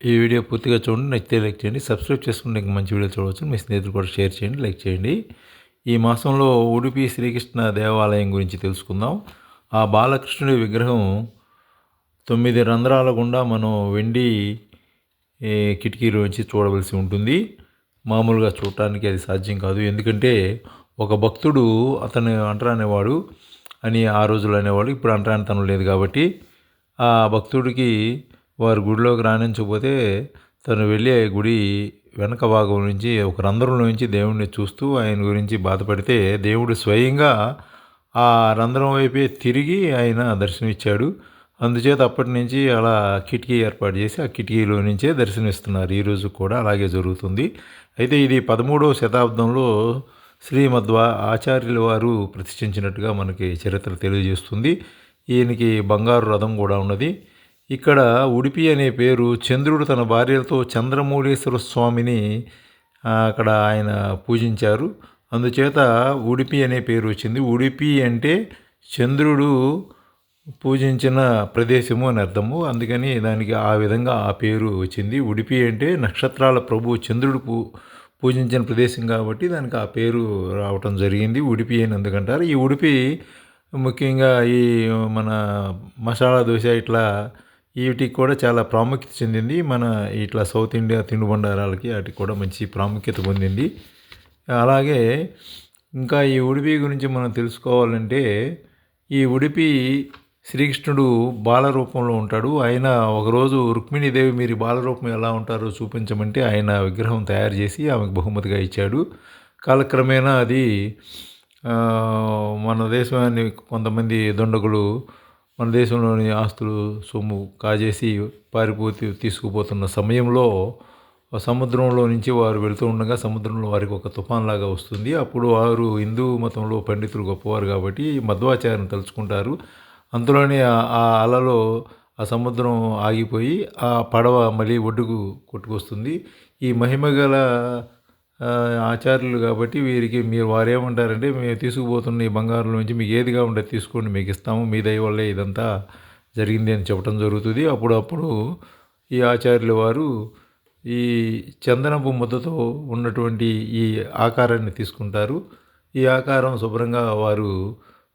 ఈ వీడియో పూర్తిగా చూడండి నచ్చితే లైక్ చేయండి సబ్స్క్రైబ్ చేసుకుంటే ఇంకా మంచి వీడియో చూడవచ్చు. మీ స్నేహితులు కూడా షేర్ చేయండి లైక్ చేయండి. ఈ మాసంలో ఉడిపి శ్రీకృష్ణ దేవాలయం గురించి తెలుసుకుందాం. ఆ బాలకృష్ణుడి విగ్రహం తొమ్మిది రంధ్రాల గుండా మనం వెండి కిటికీలోంచి చూడవలసి ఉంటుంది. మామూలుగా చూడటానికి అది సాధ్యం కాదు. ఎందుకంటే ఒక భక్తుడు అతను అంటరానేవాడు అని ఆ రోజుల్లో అనేవాడు ఇప్పుడు అంటరాని తనం లేదు కాబట్టి ఆ భక్తుడికి వారి గుడిలోకి రాణించకపోతే తను వెళ్ళి గుడి వెనక భాగం నుంచి ఒక రంధ్రంలో నుంచి దేవుణ్ణి చూస్తూ ఆయన గురించి బాధపడితే దేవుడు స్వయంగా ఆ రంధ్రం వైపే తిరిగి ఆయన దర్శనమిచ్చాడు. అందుచేత అప్పటి నుంచి అలా కిటికీ ఏర్పాటు చేసి ఆ కిటికీలో నుంచే దర్శనమిస్తున్నారు. ఈరోజు కూడా అలాగే జరుగుతుంది. అయితే ఇది పదమూడవ శతాబ్దంలో శ్రీమద్వ ఆచార్యుల వారు ప్రతిష్ఠించినట్టుగా మనకి చరిత్ర తెలియజేస్తుంది. ఈయనకి బంగారు రథం కూడా ఉన్నది. ఇక్కడ ఉడిపి అనే పేరు చంద్రుడు తన భార్యలతో చంద్రమౌళేశ్వర స్వామిని అక్కడ ఆయన పూజించారు. అందుచేత ఉడిపి అనే పేరు వచ్చింది. ఉడిపి అంటే చంద్రుడు పూజించిన ప్రదేశము అని అర్థము. అందుకని దానికి ఆ విధంగా ఆ పేరు వచ్చింది. ఉడిపి అంటే నక్షత్రాల ప్రభు చంద్రుడు పూ పూజించిన ప్రదేశం కాబట్టి దానికి ఆ పేరు రావటం జరిగింది. ఉడిపి అని ఎందుకంటారు? ఈ ఉడిపి ముఖ్యంగా ఈ మన మసాలా దోశ ఇట్లా వీటికి కూడా చాలా ప్రాముఖ్యత చెందింది. మన ఇట్లా సౌత్ ఇండియా తినుబండారాలకి వాటికి కూడా మంచి ప్రాముఖ్యత పొందింది. అలాగే ఇంకా ఈ ఉడిపి గురించి మనం తెలుసుకోవాలంటే ఈ ఉడిపి శ్రీకృష్ణుడు బాలరూపంలో ఉంటాడు. ఆయన ఒకరోజు రుక్మిణీదేవి మీరు బాలరూపం ఎలా ఉంటారో చూపించమంటే ఆయన విగ్రహం తయారు చేసి ఆమెకు బహుమతిగా ఇచ్చాడు. కాలక్రమేణా అది మన దేశాన్ని కొంతమంది దొండగులు మన దేశంలోని ఆస్తులు సొమ్ము కాజేసి పారిపోతూ తీసుకుపోతున్న సమయంలో ఆ సముద్రంలో నుంచి వారు వెళుతూ ఉండగా సముద్రంలో వారికి ఒక తుఫాన్ లాగా వస్తుంది. అప్పుడు వారు హిందూ మతంలో పండితులు గొప్పవారు కాబట్టి మధ్వాచార్యను తలుచుకుంటారు. అందులోనే ఆ- అలలో ఆ సముద్రం ఆగిపోయి ఆ పడవ మళ్ళీ ఒడ్డుకు కొట్టుకొస్తుంది. ఈ మహిమగల గల ఆచార్యులు కాబట్టి వీరికి మీరు వారేమంటారంటే మేము తీసుకుపోతున్న ఈ బంగారం నుంచి మీకు ఏదిగా ఉండే తీసుకోండి మీకు ఇస్తాము మీ దయ వల్లే ఇదంతా జరిగింది అని చెప్పడం జరుగుతుంది. అప్పుడప్పుడు ఈ ఆచార్యుల వారు ఈ చందనపు ముద్దతో ఉన్నటువంటి ఈ ఆకారాన్ని తీసుకుంటారు. ఈ ఆకారం శుభ్రంగా వారు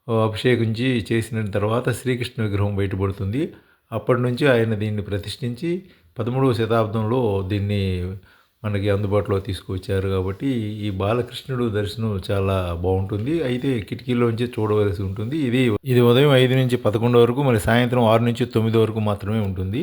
అభిషేకించి చేసిన తర్వాత శ్రీకృష్ణ విగ్రహం బయటపడుతుంది. అప్పటి నుంచి ఆయన దీన్ని ప్రతిష్ఠించి పదమూడవ శతాబ్దంలో దీన్ని మనకి అందుబాటులో తీసుకువచ్చారు కాబట్టి ఈ బాలకృష్ణుడు దర్శనం చాలా బాగుంటుంది. అయితే కిటికీలోంచి చూడవలసి ఉంటుంది. ఇది ఇది ఉదయం ఐదు నుంచి పదకొండు వరకు మరి సాయంత్రం ఆరు నుంచి తొమ్మిది వరకు మాత్రమే ఉంటుంది.